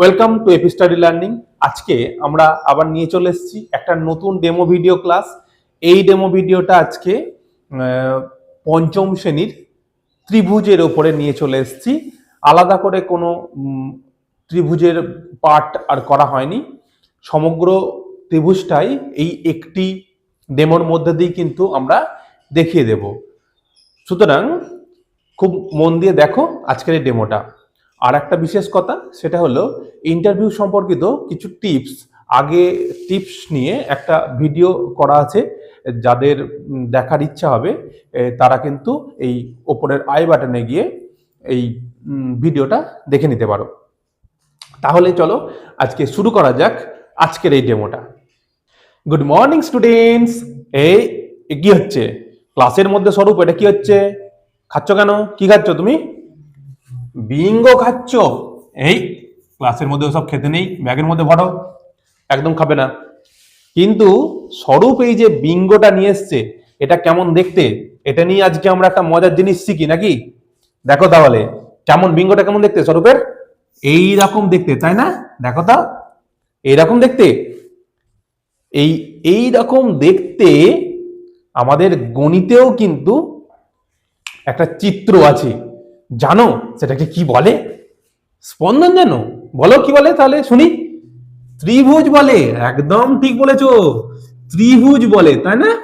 Welcome to AP study learning আজকে আমরা আবার নিয়ে চলে এসেছি একটা নতুন ডেমো ভিডিও ক্লাস এই ডেমো ভিডিওটা আজকে পঞ্চম শ্রেণির ত্রিভুজের ওপরে নিয়ে চলে এসেছি। আলাদা করে কোনো ত্রিভুজের পার্ট আর করা হয়নি। সমগ্র ত্রিভুজটাই এই একটি ডেমোর মধ্যে দিয়ে কিন্তু আমরা দেখিয়ে দেব। সুতরাং, খুব মন দিয়ে দেখো আজকের এই ডেমোটা আর একটা বিশেষ কথা, সেটা হলো ইন্টারভিউ সম্পর্কিত কিছু টিপস আগে টিপস নিয়ে একটা ভিডিও করা আছে, যাদের দেখার ইচ্ছা হবে তারা কিন্তু এই ওপরের আই বাটনে গিয়ে এই ভিডিওটা দেখে নিতে পারো। তাহলে চলো আজকে শুরু করা যাক আজকের এই ডেমোটা গুড মর্নিং স্টুডেন্টস এই কি হচ্ছে? ক্লাসের মধ্যে স্বরূপ, এটা কি হচ্ছে? খাচ্ছ কেন? কি খাচ্ছ তুমি? বিঙ্গো খাচ্ছ? এই ক্লাসের মধ্যে সব খেতে নেই ব্যাগের মধ্যে ভরো। একদম খাবে না। কিন্তু স্বরূপ এই যে বিঙ্গটা নিয়ে এসছে এটা কেমন দেখতে? এটা নিয়ে আজকে আমরা একটা মজার জিনিস শিখি নাকি? দেখো তাহলে কেমন বিঙ্গটা কেমন দেখতে স্বরূপের? এই রকম দেখতে তাই না? দেখো তো। এইরকম দেখতে? এই এই রকম দেখতে আমাদের গণিতেও কিন্তু একটা চিত্র আছে। জানো, সেটাকে কি বলে? স্পন্দন জানো? বলো কি বলে তাহলে, শুনি। ত্রিভুজ বলে, একদম ঠিক বলেছ। ত্রিভুজ বলে, তাই না?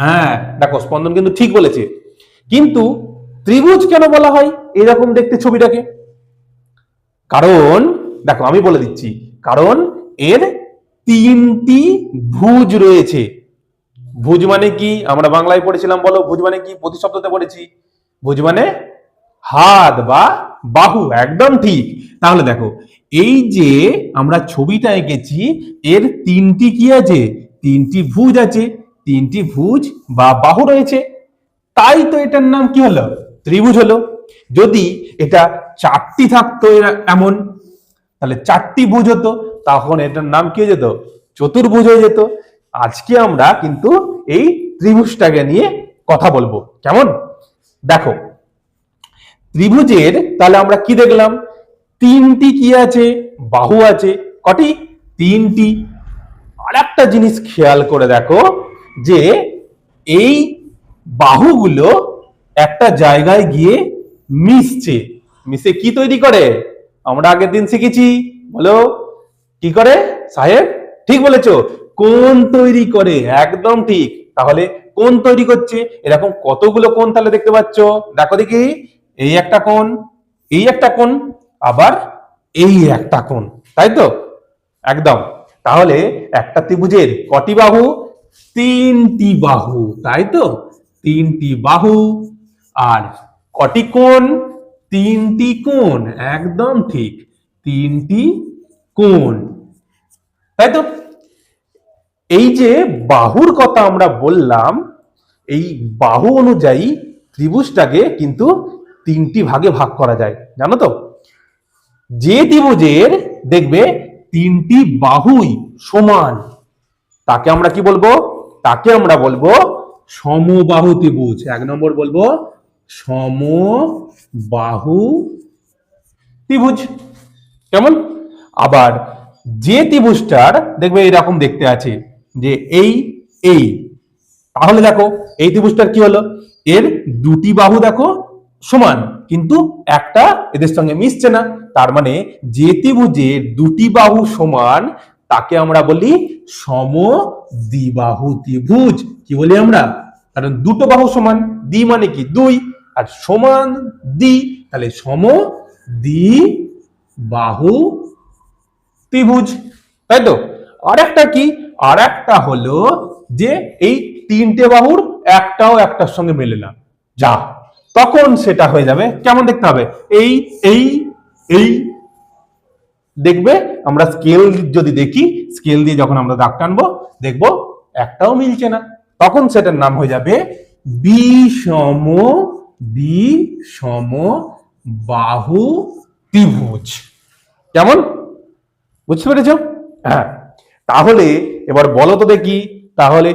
হ্যাঁ দেখো, স্পন্দন কিন্তু ঠিক বলেছে। কিন্তু ত্রিভুজ কেন বলা হয়? এরকম দেখতে ছবিটাকে। কারণ, দেখো, আমি বলে দিচ্ছি। কারণ এর তিনটি ভুজ রয়েছে। ভুজ মানে কি? আমরা বাংলায় পড়েছিলাম, বলো। ভুজ মানে কি? প্রতি শব্দতে পড়েছি। ভুজ মানে? হাত বা বাহু, একদম ঠিক। তাহলে দেখো, এই যে আমরা ছবিটা এঁকেছি, এর তিনটি কি আছে? তিনটি ভুজ আছে। তিনটি ভুজ বা বাহু রয়েছে। তাই তো এটার নাম কি হলো? ত্রিভুজ হলো। যদি এটা চারটি থাকতো এমন, তাহলে চারটি ভুজ হতো, তখন এটার নাম কি যেত? চতুর্ভুজ হয়ে যেত। আজকে আমরা কিন্তু এই ত্রিভুজটাকে নিয়ে কথা বলব। কেমন? দেখো, ত্রিভুজের তাহলে আমরা কি দেখলাম? তিনটি কি আছে? বাহু আছে। কটি? তিনটি। আর একটা জিনিস খেয়াল করে দেখো, যে এই বাহুগুলো একটা জায়গায় গিয়ে মিশছে। মিশে কি তৈরি করে? আমরা আগের দিন শিখেছি। বলো, কি করে? সাহেব, ঠিক বলেছ। কোন তৈরি করে, একদম ঠিক। তাহলে কোন তৈরি করছে? এরকম কতগুলো কোণ তাহলে দেখতে পাচ্ছ? দেখো দেখি, এই একটা কোণ, এই একটা কোণ, আবার এই একটা কোণ, তাই তো? একদম। তাহলে একটা ত্রিভুজের কটি বাহু? তিনটি বাহু, তাই তো? তিনটি বাহু। আর কটি কোণ? তিনটি কোণ, একদম ঠিক। তিনটি কোণ, তাই তো? এই যে বাহুর কথা আমরা বললাম, এই বাহু অনুযায়ী ত্রিভুজটাকে কিন্তু তিনটি ভাগে ভাগ করা যায়, জানো তো? যে ত্রিভুজের দেখবে তিনটি বাহুই সমান, তাকে আমরা কি বলব? তাকে আমরা বলব সমবাহু ত্রিভুজ। এক নম্বর বলব সমবাহু ত্রিভুজ। কেমন? আবার যে ত্রিভুজটার, দেখবে এরকম দেখতে আছে যে এই এই। তাহলে দেখো, এই ত্রিভুজটার কি হলো? এর দুটি বাহু দেখো সমান, কিন্তু একটা এদের সঙ্গে মিশছে না। তার মানে যে ত্রিভুজের দুটি বাহু সমান, তাকে আমরা বলি সম দ্বিবাহু ত্রিভুজ। কি বলি আমরা? কারণ দুটো বাহু সমান, দ্বি মানে কি? দুই। আর সমান, দ্বি, তাহলে সম দ্বি বাহু ত্রিভুজ। তাই তো? আর একটা কি? আর একটা হলো যে এই তিনটে বাহুর একটাও একটার সঙ্গে মেলে না। যা, তখন সেটা হয়ে যাবে। কেমন দেখতে হবে? এই এই এই, দেখবে আমরা স্কেল যদি দেখি স্কেল দিয়ে যখন আমরা দাগ টানবো, দেখব একটাও মিলছে না। তখন সেটার নাম হয়ে যাবে বিষম বিষম বাহু ত্রিভুজ। কেমন? বুঝতে পেরেছ? হ্যাঁ। তাহলে এবার বলো তো দেখি, তাহলে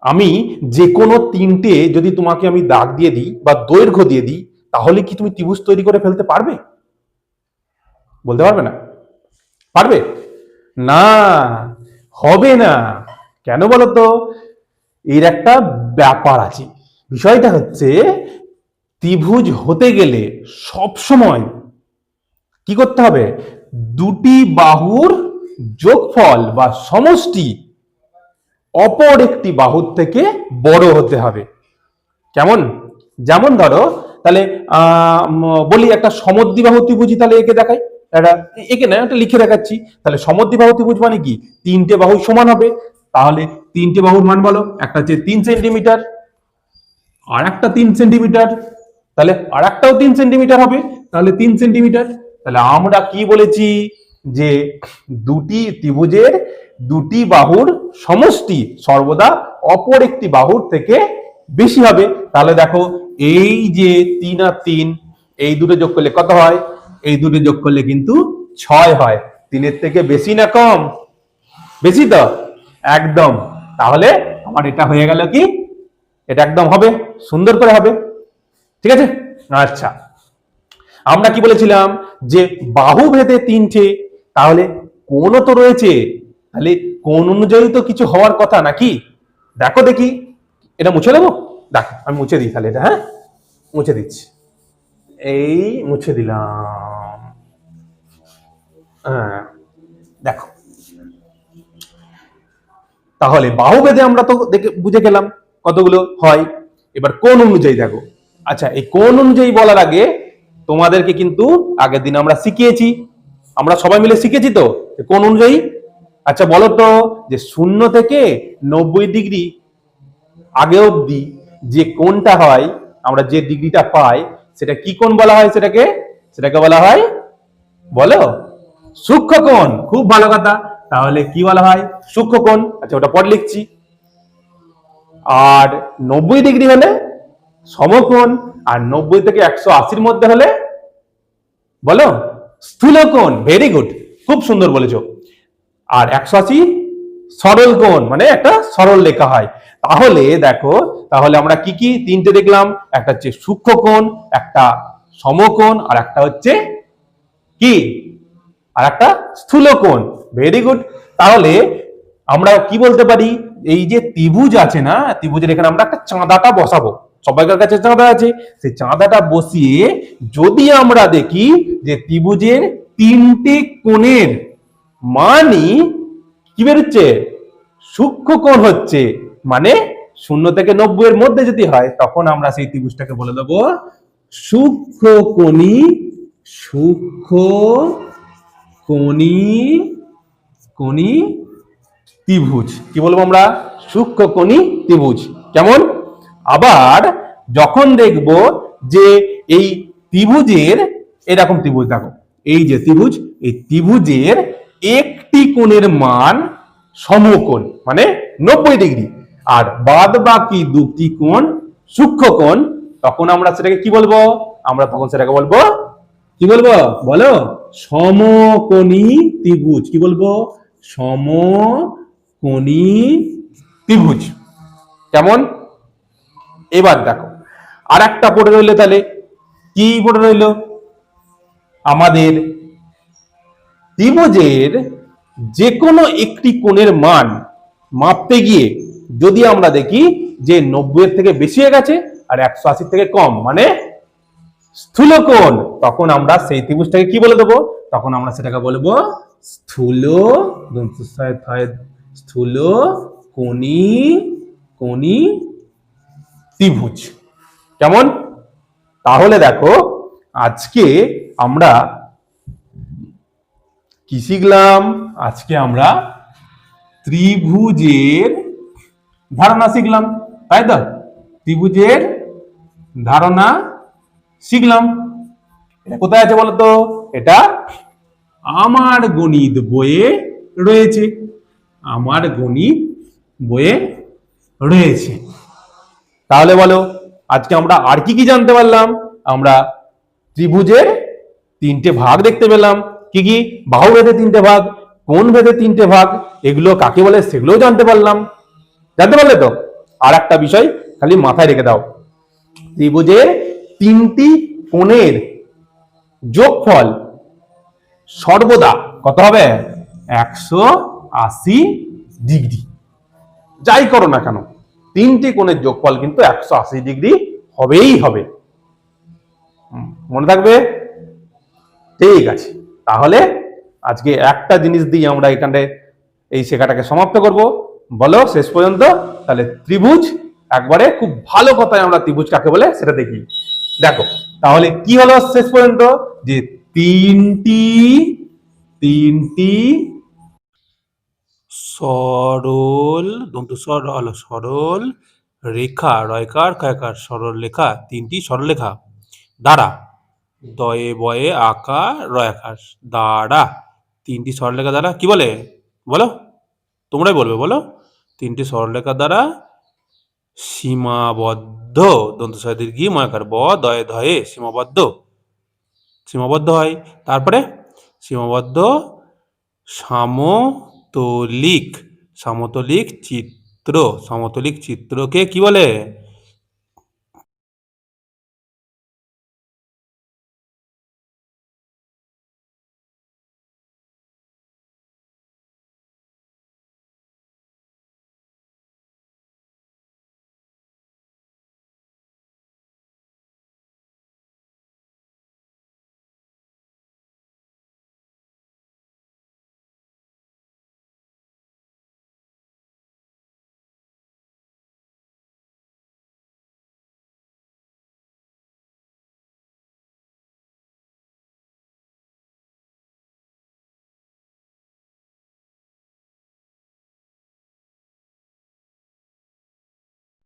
আমি যে কোনো তিনটে যদি তোমাকে আমি দাগ দিয়ে দিই বা দৈর্ঘ্য দিয়ে দিই, তাহলে কি তুমি ত্রিভুজ তৈরি করে ফেলতে পারবে? বলতে পারবে না? পারবে? না, হবে না। কেন বলো তো? এর একটা ব্যাপার আছে। বিষয়টা হচ্ছে, ত্রিভুজ হতে গেলে সব সময় কি করতে হবে? দুটি বাহুর যোগফল বা সমষ্টি অপর একটি বাহুর থেকে বড় হতে হবে। কেমন? যেমন ধরো, তাহলে বলি একটা সমদ্বিবাহু ত্রিভুজই তাহলে একে দেখাই। একটা, একে না একটা লিখে দেখাচ্ছি। তাহলে সমদ্বিবাহু ত্রিভুজ মানে কি? তিনটে বাহু সমান হবে। তাহলে তিনটে বাহুর মান বলো। একটা হচ্ছে তিন সেন্টিমিটার, আর একটা তিন সেন্টিমিটার। তাহলে আর একটাও তিন সেন্টিমিটার হবে। তাহলে তিন সেন্টিমিটার। তাহলে আমরা কি বলেছি? যে দুটি ত্রিভুজের দুটি বাহুর সমষ্টি সর্বদা অপর একটি বাহুর থেকে বেশি হবে। তাহলে দেখো, এই যে তিন আর তিন, এই দুটো যোগ করলে কত হয়? এই দুটো যোগ করলে কিন্তু ছয় হয়। তিনের থেকে বেশি না কম? বেশি তো? একদম। তাহলে আমার এটা হয়ে গেল কি? এটা একদম হবে। সুন্দর করে হবে। ঠিক আছে? আচ্ছা। আমরা কি বলেছিলাম যে বাহু ভেদে তিনটে তাহলে কোন তো রয়েছে? তাহলে কোন অনুযায়ী তো কিছু হওয়ার কথা নাকি? দেখো দেখি, এটা মুছে দেবো? দেখো, আমি মুছে দিই তাহলে এটা হ্যাঁ? মুছে দিচ্ছি। এই মুছে দিলাম। হ্যাঁ দেখো। তাহলে বাহু ভেদে আমরা তো দেখে, বুঝে গেলাম কতগুলো হয়। এবার কোন অনুযায়ী দেখো। আচ্ছা এই কোন অনুযায়ী বলার আগে তোমাদেরকে কিন্তু আগের দিন আমরা শিখিয়েছি। আমরা সবাই মিলে শিখেছি তো? কোন অনুযায়ী? আচ্ছা বলো তো, যে শূন্য থেকে নব্বই ডিগ্রি আগে অবধি যে কোনটা হয়, আমরা যে ডিগ্রিটা পাই, সেটা কি কোণ বলা হয় সেটাকে? সেটাকে বলা হয়, বলো? সূক্ষ্ম কোণ। খুব ভালো কথা। তাহলে কি বলা হয়? সূক্ষ্ম কোণ। আচ্ছা ওটা পর লিখছি। আর নব্বই ডিগ্রি হলে সমকোণ, আর নব্বই থেকে একশো আশির মধ্যে হলে, বলো? স্থূলকোণ ভেরি গুড খুব সুন্দর বলেছ। আর একশো আশি, সরল কোণ মানে একটা সরল লেখা হয়। তাহলে দেখো, তাহলে আমরা কি কি? তিনটে দেখলাম, একটা হচ্ছে সূক্ষ্ম কোণ, একটা সমকোণ, আর একটা হচ্ছে কি? আর একটা স্থূল কোণ ভেরি গুড তাহলে আমরা কি বলতে পারি? এই যে ত্রিভুজ আছে না, ত্রিভুজের এখানে আমরা একটা চাঁদাটা বসাবো। সবাইকার কাছে চাঁদা আছে সেই চাঁদাটা বসিয়ে যদি আমরা দেখি যে ত্রিভুজের তিনটে কোণের মানই কি বেরোচ্ছে? সূক্ষ্ম কোণ হচ্ছে। মানে শূন্য থেকে নব্বই এর মধ্যে যদি হয়, তখন আমরা সেই ত্রিভুজটাকে বলে দেবো সূক্ষ্ম কোণী সূক্ষ্ম কোণী কোণী ত্রিভুজ। কি বলব আমরা? সূক্ষ্ম কোণী ত্রিভুজ। কেমন? আবার যখন দেখব যে এই ত্রিভুজের, এরকম ত্রিভুজ দেখো, এই যে ত্রিভুজ, এই ত্রিভুজের একটি কোণের মান সমকোণ মানে নব্বই ডিগ্রি। আর বাদ বাকি দুটি কোণ সূক্ষ্ম কোণ, তখন আমরা সেটাকে কি বলব? আমরা তখন সেটাকে বলব, কি বলব? বলো, সমকোণী ত্রিভুজ। কি বলব? সমকোণী ত্রিভুজ। কেমন? এবার দেখো আর একটা পড়ে রইল তাহলে, কি পড়ে রইল? আমাদের ত্রিভুজের যে কোনো একটি কোণের মান মাপতে গিয়ে যদি আমরা দেখি যে নব্বই এর থেকে বেশি হয়ে গেছে আর একশো আশির থেকে কম মানে স্থূল কোণ, তখন আমরা সেই ত্রিভুজটাকে কি বলে দেবো? তখন আমরা সেটাকে বলব স্থূল স্থূল কোণী কোণী ত্রিভুজ। কেমন? তাহলে দেখো, আজকে আমরা কি শিখলাম? আজকে আমরা ত্রিভুজের ধারণা শিখলাম, তাই তো? ত্রিভুজের ধারণা শিখলাম। এটা কোথায় আছে বলতো? এটা আমার গণিত বইয়ে রয়েছে। আমার গণিত বইয়ে রয়েছে। তাহলে বলো, আজকে আমরা আর কি কি জানতে পারলাম? আমরা ত্রিভুজের তিনটে ভাগ দেখতে পেলাম। কি কি? বাহু ভেদে তিনটে ভাগ কোন ভেদে তিনটে ভাগ, এগুলো কাকে বলে সেগুলোও জানতে পারলাম। জানতে পারলে তো? আর একটা বিষয় খালি মাথায় রেখে দাও। ত্রিভুজের তিনটি কোণের যোগফল সর্বদা কত হবে? একশো আশি ডিগ্রি। যাই করো না কেন তিনটি কোণের যোগফল কিন্তু একশো আশি ডিগ্রি হবেই হবে। মনে থাকবে? ঠিক আছে। তাহলে আজকে একটা জিনিস দিয়ে আমরা এখানে এই শেখাটাকে সমাপ্ত করব। বলো, শেষ পর্যন্ত তাহলে ত্রিভুজ, একবারে খুব ভালো কথায় আমরা ত্রিভুজ কাকে বলে সেটা দেখি। দেখো, তাহলে কি হলো শেষ পর্যন্ত? যে তিনটি তিনটি সরল দন্ত সরল সরল রেখা, রয়কার কায়কার সরল রেখা, তিনটি সরল রেখা। দ্বারা দয়ে বয়ে আঁকা, রয়াকার দ্বারা তিনটি সরলরেখা দ্বারা কি বলে? বলো, তোমরাই বলবে, বলো। তিনটি সরলরেখা দ্বারা সীমাবদ্ধ দন্ত দীর্ঘি, ময়াকার ব, দয়ে ধয়ে সীমাবদ্ধ। সীমাবদ্ধ হয়। তারপরে সীমাবদ্ধ সমতলিক সমতলিক চিত্র সমতলিক চিত্রকে কি বলে?